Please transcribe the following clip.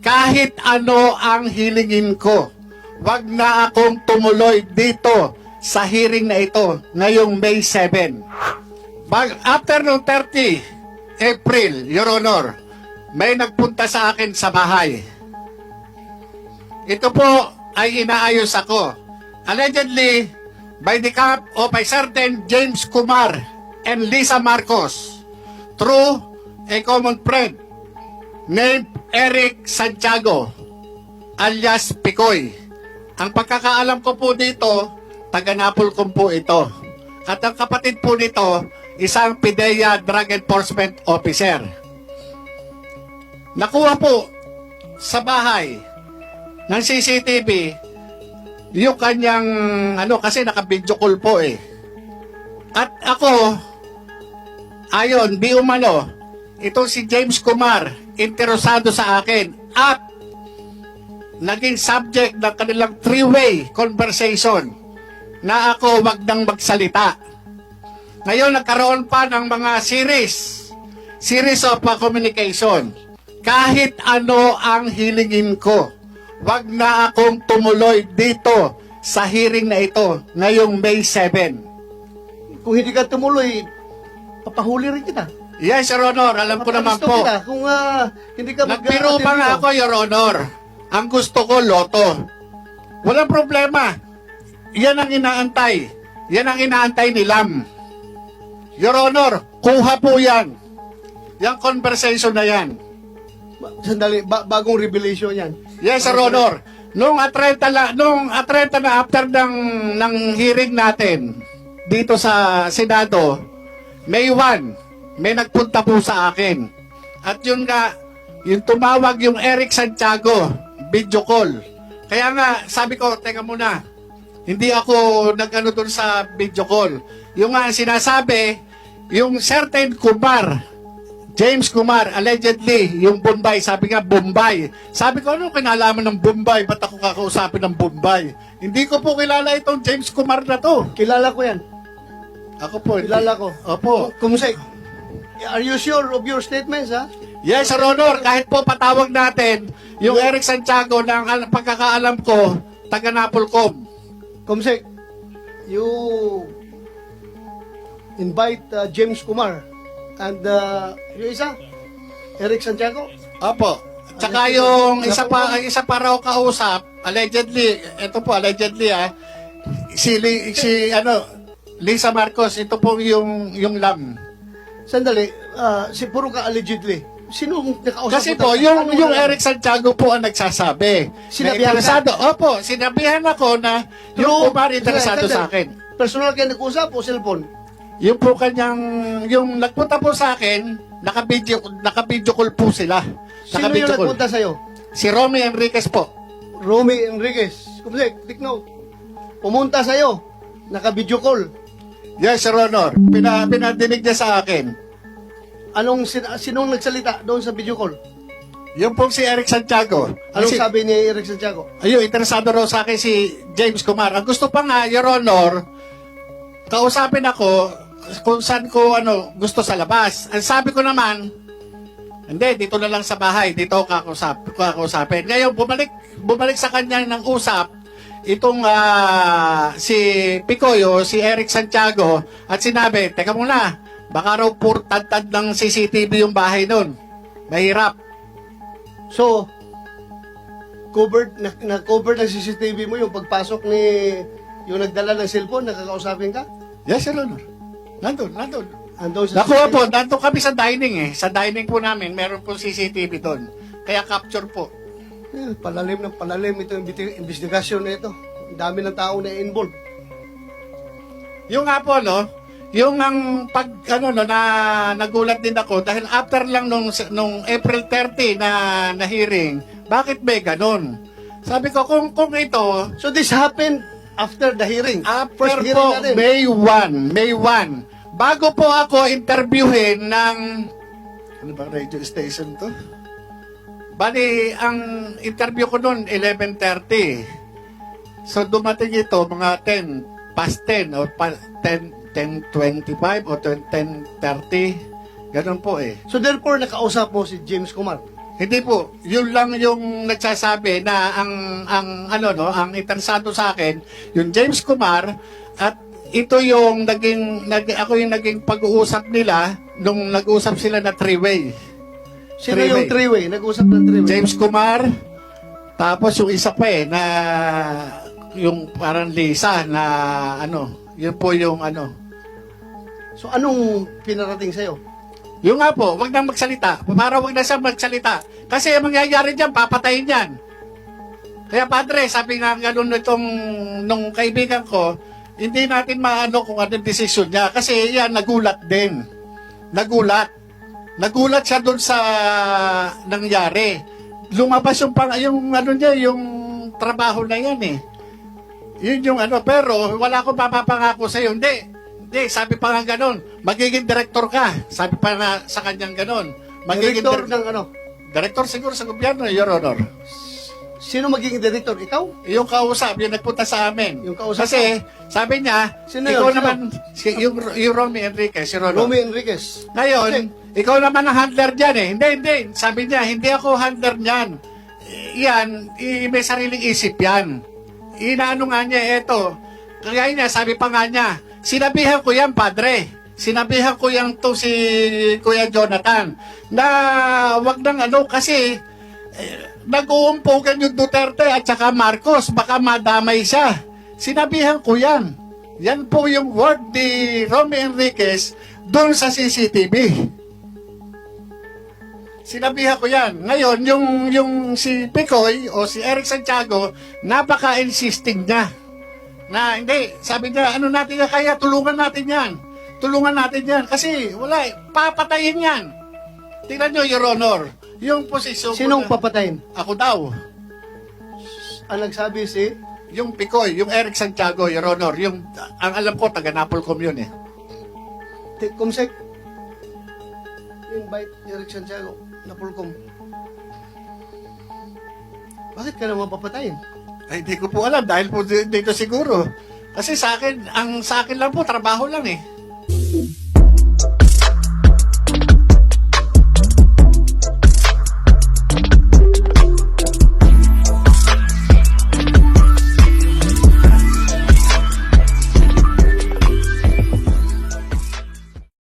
kahit ano ang hilingin ko, wag na akong tumuloy dito sa hearing na ito ngayong May 7. Bag, after nung 30 April, Your Honor, may nagpunta sa akin sa bahay. Ito po ay inaayos ako. Allegedly, by the cap of a certain James Kumar and Lisa Marcos through a common friend named Eric Santiago alias Picoy. Ang pagkakaalam ko po dito, taga Napolcom po ito. At ang kapatid po nito, isang PIDEA Drug Enforcement Officer. Nakuha po sa bahay ng CCTV yung kanyang ano kasi naka-video call po eh. At ako ayon di umano itong si James Kumar interesado sa akin at naging subject ng kanilang three-way conversation na ako wag nang magsalita. Ngayon nagkaroon pa ng mga series series of uh, communication. Kahit ano ang hilingin ko, wag na akong tumuloy dito sa hearing na ito ngayong May 7. Kung hindi ka tumuloy, papahuli rin kita. Yes, Your Honor, alam ko naman po. Kita. Kung ah, hindi ka mag- Nagbiro pa nga ako, Your Honor. Ang gusto ko, loto. Walang problema. Yan ang inaantay. Yan ang inaantay ni Lam. Your Honor, kuha po yan. Yung conversation na yan. Ba- Sandali, ba- bagong revelation yan. Yes, Sir Honor. Nung atrenta na, nung atrenta na after ng, ng hearing natin dito sa Senado, May 1, may nagpunta po sa akin. At yun nga, yung tumawag yung Eric Santiago, video call. Kaya nga, sabi ko, teka muna, hindi ako nag-ano dun sa video call. Yung nga sinasabi, yung certain Kumar, James Kumar, allegedly, yung Bombay, sabi nga Bombay. Sabi ko, ano kinalaman ng Bombay? Ba't ako kakausapin ng Bombay? Hindi ko po kilala itong James Kumar na to. Kilala ko yan. Ako po. Kilala ko. Opo. Kumusay, are you sure of your statements, ha? Yes, Sir Honor, kahit po patawag natin, yung Eric Santiago na ang al- pagkakaalam ko, taga Napolcom. Kumusay, you invite uh, James Kumar and uh, yung isa, Eric Santiago. Opo. Tsaka yung isa pa, ang isa pa raw kausap, allegedly, ito po, allegedly ah, si, Li- si ano, Lisa Marcos, ito po yung, yung lam. Sandali, uh, si puro ka allegedly. Sino ang nakausap Kasi po, yung, Ano yung Eric Santiago po ang nagsasabi. Sinabihan Na interesado. Opo, sinabihan ako na yung kumar interesado sa akin. Personal kayo nag-usap o cellphone? Yung po kanyang, yung nagpunta po sa akin, naka-video, naka-video call po sila. Sino yung Naka-video call. nagpunta sa'yo? Si Romy Enriquez po. Romy Enriquez. Kumusay, take note. Pumunta sa'yo. Naka-video call. Yes, Sir Honor. Pina, pinadinig niya sa akin. Anong sin- sinong nagsalita doon sa video call? Yung po si Eric Santiago. Anong Kasi- sabi ni Eric Santiago? Ayun, interesado raw sa akin si James Kumar. Ang gusto pa nga, Your Honor, kausapin ako kung saan ko ano, gusto sa labas. Ang sabi ko naman, hindi, dito na lang sa bahay. Dito ako kakausap, kakausapin. Ngayon, bumalik, bumalik sa kanya ng usap, itong ah, si Picoyo, si Eric Santiago, at sinabi, teka muna, baka raw purtad-tad ng CCTV yung bahay nun. Mahirap. So, covered, na, na-covered ng CCTV mo yung pagpasok ni yung nagdala ng cellphone, nakakausapin ka? Yes, Your Honor. Nandun, nandun. Andun sa Nakuha po, nandun kami sa dining eh. Sa dining po namin, meron po CCTV doon. Kaya capture po. Eh, palalim ng palalim ito yung investigasyon na ito. Ang dami ng tao na involved. Yung nga po, no, yung ang pag, ano, no, na nagulat din ako dahil after lang nung, nung April 30 na, na hearing, bakit may ganun? Sabi ko, kung, kung ito, So this happened after the hearing. after First hearing po, natin. May 1, May 1, bago po ako interviewin ng, ano ba radio station to? Bali, ang interview ko noon, 11.30. So, dumating ito, mga 10, past 10, o pa, 10, 10.25, o 10.30. Ganun po eh. So therefore, nakausap mo si James Kumar. Hindi po, yun lang yung nagsasabi na ang ang ano no, ang itansado sa akin, yung James Kumar at ito yung naging nag, ako yung naging pag-uusap nila nung nag-usap sila na three-way. Sino Three-way. yung three-way? Nag-usap ng three-way. James Kumar, tapos yung isa pa eh na yung parang Lisa na ano, yun po yung ano. So, anong pinarating sa'yo? Yung nga po, wag nang magsalita. Para wag na siya magsalita. Kasi ang mangyayari dyan, papatayin yan. Kaya padre, sabi nga ganun itong nung kaibigan ko, hindi natin maano kung anong desisyon niya. Kasi yan, nagulat din. Nagulat. Nagulat siya doon sa nangyari. Lumabas yung, pang, yung ano niya, yung trabaho na yan eh. Yun yung ano, pero wala akong papapangako sa iyo. Hindi. Hindi, sabi pa nga ganun, magiging director ka. Sabi pa nga sa kanyang ganun. Magiging Director dir- ng ano? director siguro sa gobyerno, Your Honor. Sino magiging director? Ikaw? Yung kausap, yung nagpunta sa amin. Yung kausap Kasi, sabi niya, Sino ikaw yun? Sino? naman, si, yung, yung Romy Enriquez, si Rolo. Romy Enriquez. Ngayon, ikaw naman ang handler dyan eh. Hindi, hindi. Sabi niya, hindi ako handler niyan. Yan, i- may sariling isip yan. Inaano nga niya, eto. Kaya niya, sabi pa nga niya, sinabihan ko yan, padre. Sinabihan ko yan to si Kuya Jonathan na wag nang ano kasi eh, nag-uumpugan yung Duterte at saka Marcos. Baka madamay siya. Sinabihan ko yan. Yan po yung word ni Romy Enriquez doon sa CCTV. Sinabihan ko yan. Ngayon, yung, yung si Picoy o si Eric Santiago, napaka-insisting niya. Na hindi, sabi niya, ano natin yan kaya, tulungan natin yan. Tulungan natin yan. Kasi wala, eh, papatayin yan. Tingnan nyo, Your Honor, yung posisyon ko Sinong na- papatayin? Ako daw. Ang nagsabi si... Yung Picoy, yung Eric Santiago, Your Honor, yung, ang alam ko, taga Napolcom yun eh. T- Kumsek. Invite Eric Santiago na pulkom. Bakit ka naman papatayin? Ay, hindi ko po alam dahil po di- dito siguro. Kasi sa akin, ang sa akin lang po, trabaho lang eh.